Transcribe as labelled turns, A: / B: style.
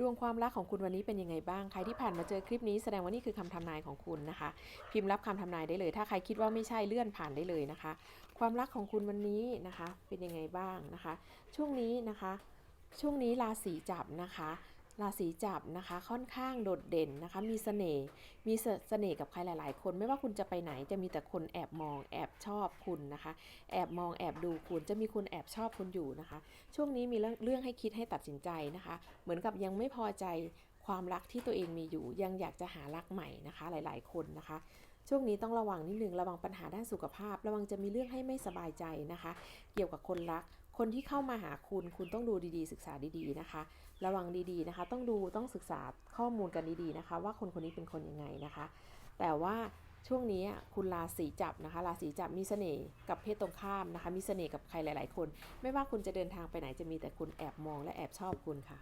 A: ดวงความรักของคุณวันนี้เป็นยังไงบ้าง ใครที่ผ่านมาเจอคลิปนี้แสดงว่านี่คือคำทำนายของคุณนะคะ พิมพ์รับคำทำนายได้เลย ถ้าใครคิดว่าไม่ใช่เลื่อนผ่านได้เลยนะคะ ความรักของคุณวันนี้นะคะ เป็นยังไงบ้างนะคะ ช่วงนี้นะคะ ช่วงนี้ราศีจับนะคะ ราศีจับนะคะค่อนข้างโดดเด่นนะคะ มีเสน่ห์มีเสเสน่ห์กับใครหลาย ๆ คน ไม่ว่าคุณจะไปไหนจะมีแต่คนแอบมองแอบชอบคุณนะคะ แอบมองแอบดูคุณจะมีคนแอบชอบคุณอยู่นะคะ ช่วงนี้มีเรื่องเรื่องให้คิดให้ตัดสินใจนะคะ เหมือนกับยังไม่พอใจความรักที่ตัวเองมีอยู่ ยังอยากจะหารักใหม่นะคะหลาย ๆ คนนะคะช่วงนี้ต้องระวังนิดนึงระวังปัญหาด้านสุขภาพ ระวังจะมีเรื่องให้ไม่สบายใจนะคะ เกี่ยวกับคนรัก คนที่เข้ามาหาคุณคุณต้องดูดีๆ ศึกษาดีๆนะคะ ระวังดีๆนะคะ ต้องดูต้องศึกษาข้อมูลกันดีๆนะคะ ว่าคนคนนี้เป็นคนยังไงนะคะ แต่ว่าช่วงนี้คุณราศีจับนะคะราศีจับมีเสน่ห์กับเพศตรงข้ามนะคะ มีเสน่ห์กับใครหลาย ๆ คน ไม่ว่าคุณจะเดินทางไปไหนจะมีแต่คุณแอบมองและแอบชอบคุณค่ะ